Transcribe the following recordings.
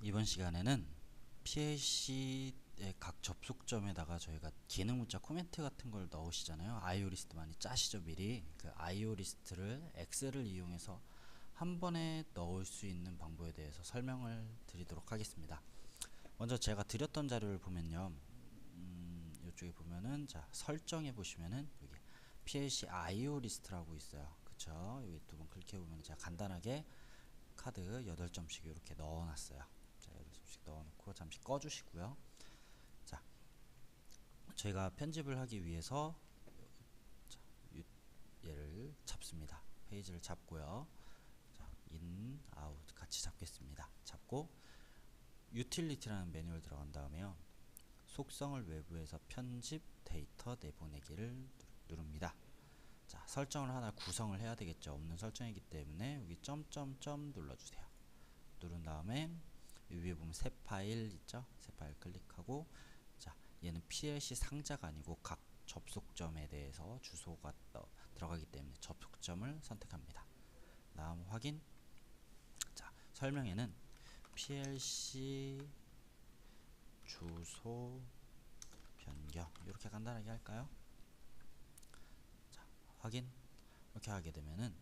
이번 시간에는 PLC의 각 접속점에다가 저희가 기능 문자 코멘트 같은 걸 넣으시잖아요. IO 리스트 많이 짜시죠 미리. 그 IO 리스트를 엑셀을 이용해서 한 번에 넣을 수 있는 방법에 대해서 설명을 드리도록 하겠습니다. 먼저 제가 드렸던 자료를 보면요. 음, 이쪽에 보면은 자 설정해 보시면은 여기 PLC IO 리스트라고 있어요. 그쵸? 여기 두 번 클릭해 보면 제가 간단하게 카드 8점씩 이렇게 넣어 놨어요. 자, 8점씩 넣어놓고 잠시 꺼주시고요. 자, 저희가 편집을 하기 위해서 자, 유- 얘를 잡습니다. 페이지를 잡고요. 자, 인, 아웃 같이 잡겠습니다. 잡고 유틸리티라는 메뉴를 들어간 다음에요. 속성을 외부에서 편집 데이터 내보내기를 누- 누릅니다. 자, 설정을 하나 구성을 해야 되겠죠. 없는 설정이기 때문에 여기 점점점 눌러주세요. 누른 다음에 이 위에 보면 새 파일 있죠? 새 파일 클릭하고 자, 얘는 PLC 상자가 아니고 각 접속점에 대해서 주소가 떠- 들어가기 때문에 접속점을 선택합니다. 다음 확인. 자, 설명에는 PLC 주소 변경 이렇게 간단하게 할까요? 자, 확인 이렇게 하게 되면은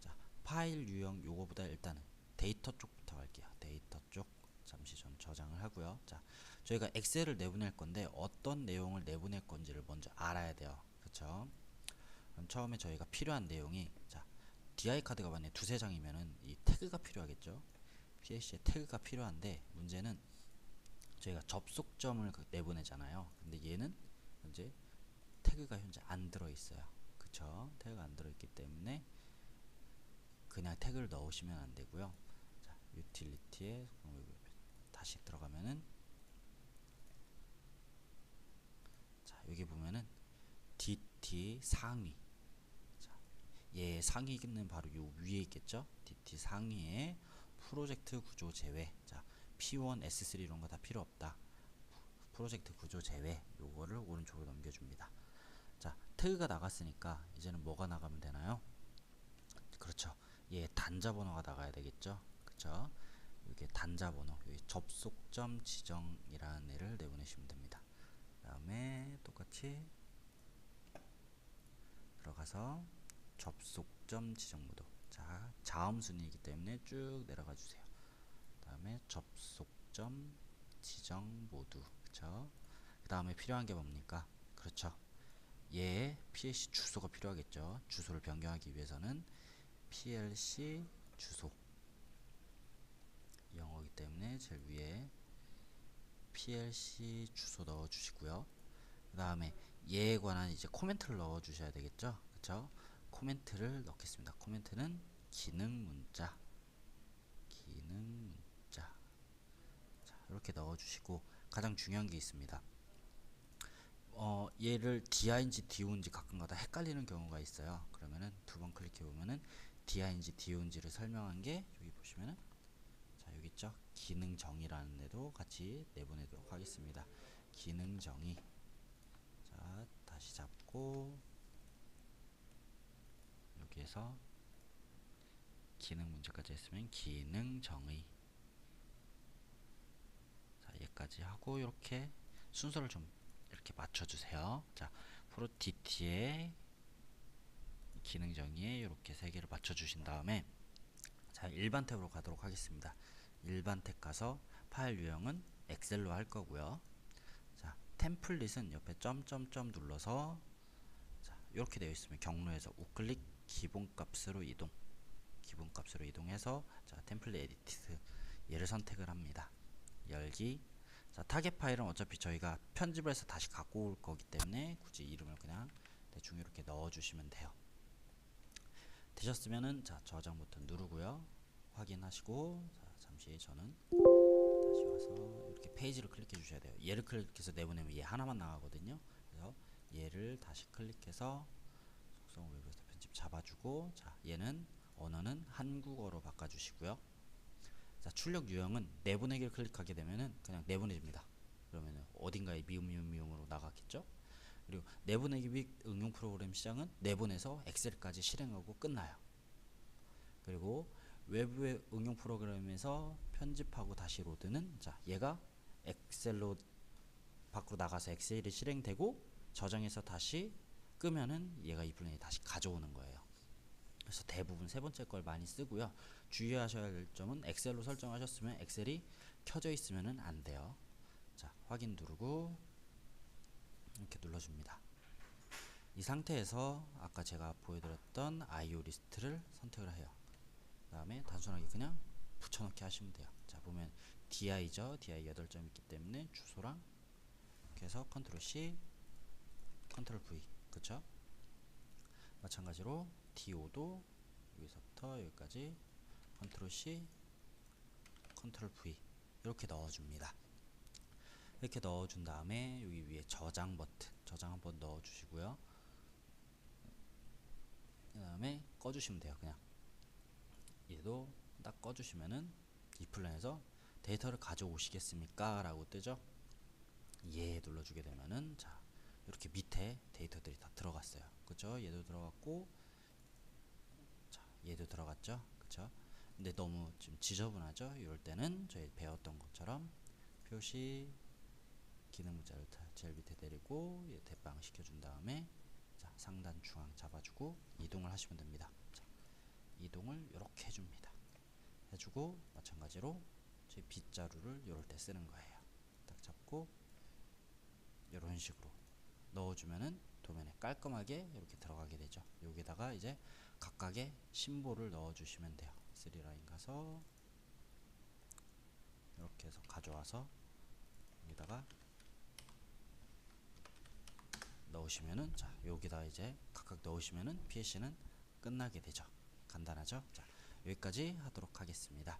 자, 파일 유형 요거보다 일단은 데이터 쪽부터 갈게요. 데이터 쪽 잠시 전 저장을 하고요. 자, 저희가 엑셀을 내보낼 건데 어떤 내용을 내보낼 건지를 먼저 알아야 돼요. 그렇죠? 그럼 처음에 저희가 필요한 내용이 자, DI 카드가 만약에 두세 장이면은 이 태그가 필요하겠죠. PLC에 태그가 필요한데 문제는 저희가 접속점을 그- 내보내잖아요. 근데 얘는 현재 태그가 현재 안 들어 있어요. 그쵸? 태그가 안 들어 있기 때문에 그냥 태그를 넣으시면 안 되고요. 자, 유틸리티에 다시 들어가면은 자, 여기 보면은 DT 상위 자, 얘 상위는 바로 요 위에 있겠죠? DT 상위에 프로젝트 구조 제외 자, P1, S3 이런 거 다 필요 없다. 프로젝트 구조 제외 요거를 오른쪽으로 넘겨줍니다. 자 태그가 나갔으니까 이제는 뭐가 나가면 되나요? 그렇죠. 얘 단자 번호가 나가야 되겠죠. 그렇죠. 이게 단자 번호, 여기 접속점 지정이라는 애를 내보내시면 됩니다. 그다음에 똑같이 들어가서 접속점 지정 모드. 자 자음 순위이기 때문에 쭉 내려가 주세요. 그다음에 접속점 지정 모드. 그렇죠. 그다음에 필요한 게 뭡니까? 그렇죠. 얘의 PLC 주소가 필요하겠죠. 주소를 변경하기 위해서는 PLC 주소 영어이기 때문에 제일 위에 PLC 주소 넣어 주시고요. 그 다음에 얘에 관한 이제 코멘트를 넣어 주셔야 되겠죠. 그쵸? 코멘트를 넣겠습니다. 코멘트는 기능 문자 기능 문자 자, 이렇게 넣어 주시고 가장 중요한 게 있습니다. 어, 얘를 DI인지 DO인지 가끔가다 헷갈리는 경우가 있어요. 그러면은 두 번 클릭해 보면은 DI인지 DO인지를 설명한 게 여기 보시면은 기능 정의라는 데도 같이 내보내도록 하겠습니다. 기능 정의 자 다시 잡고 여기에서 기능 문제까지 했으면 기능 정의 자 얘까지 하고 이렇게 순서를 좀 이렇게 맞춰주세요. 자, 프로 DT에 기능 정의에 이렇게 세 개를 맞춰주신 다음에 자 일반 탭으로 가도록 하겠습니다. 일반 탭 가서 파일 유형은 엑셀로 할 거고요. 자 템플릿은 옆에 점점점 눌러서 자 이렇게 되어 있으면 경로에서 우클릭 기본값으로 이동 기본값으로 이동해서 자 템플릿 에디트 얘를 선택을 합니다. 열기 자, 타겟 파일은 어차피 저희가 편집을 해서 다시 갖고 올 거기 때문에 굳이 이름을 그냥 대충 이렇게 넣어 주시면 돼요. 되셨으면은 자, 저장 버튼 누르고요. 확인하시고 자, 잠시 저는 다시 와서 이렇게 페이지를 클릭해 주셔야 돼요. 얘를 클릭해서 내보내면 얘 하나만 나가거든요. 그래서 얘를 다시 클릭해서 속성 외부에서 편집 잡아주고 자, 얘는 언어는 한국어로 바꿔 주시고요. 자, 출력 유형은 내보내기를 클릭하게 되면은 그냥 내보내집니다. 그러면은 어딘가에 미음 미음 미음으로 나갔겠죠? 그리고 내보내기 및 응용 프로그램 시장은 내보내서 엑셀까지 실행하고 끝나요. 그리고 외부의 응용 프로그램에서 편집하고 다시 로드는 자 얘가 엑셀로 밖으로 나가서 엑셀이 실행되고 저장해서 다시 끄면은 얘가 이 플랜이 다시 가져오는 거예요. 그래서 대부분 세 번째 걸 많이 쓰고요. 주의하셔야 할 점은 엑셀로 설정하셨으면 엑셀이 켜져 있으면은 안 돼요. 자 확인 누르고 이렇게 눌러줍니다. 이 상태에서 아까 제가 보여드렸던 IO 리스트를 선택을 해요. 그 다음에 단순하게 그냥 붙여넣기 하시면 돼요. 자 보면 DI죠. DI 8점 있기 때문에 주소랑 해서 컨트롤 C, 컨트롤 V, 그쵸? 마찬가지로 DO도 여기서부터 여기까지 컨트롤 C, 컨트롤 V 이렇게 넣어줍니다. 이렇게 넣어준 다음에 여기 위에 저장 버튼, 저장 한번 넣어주시고요. 그 다음에 꺼주시면 돼요. 그냥 얘도 딱 꺼주시면은 이 플랜에서 데이터를 가져오시겠습니까? 라고 뜨죠. 예 눌러주게 되면은 자 이렇게 밑에 데이터들이 다 들어갔어요. 그쵸? 얘도 들어갔고 자 얘도 들어갔죠. 그쵸? 근데 너무 좀 지저분하죠. 이럴 때는 저희 배웠던 것처럼 표시 기능 문자를 다 제일 밑에 내리고 얘 대빵 시켜준 다음에 자 상단 중앙 잡아주고 이동을 하시면 됩니다. 자, 이동을 이렇게 해줍니다. 해주고 마찬가지로 제 빗자루를 이럴 때 쓰는 거예요. 딱 잡고 이런 식으로 넣어주면은 도면에 깔끔하게 이렇게 들어가게 되죠. 여기다가 이제 각각의 심볼을 넣어주시면 돼요. 3라인 가서 이렇게 해서 가져와서 여기다가 넣으시면은 자 여기다 이제 각각 넣으시면은 PLC는 끝나게 되죠. 간단하죠? 자 여기까지 하도록 하겠습니다.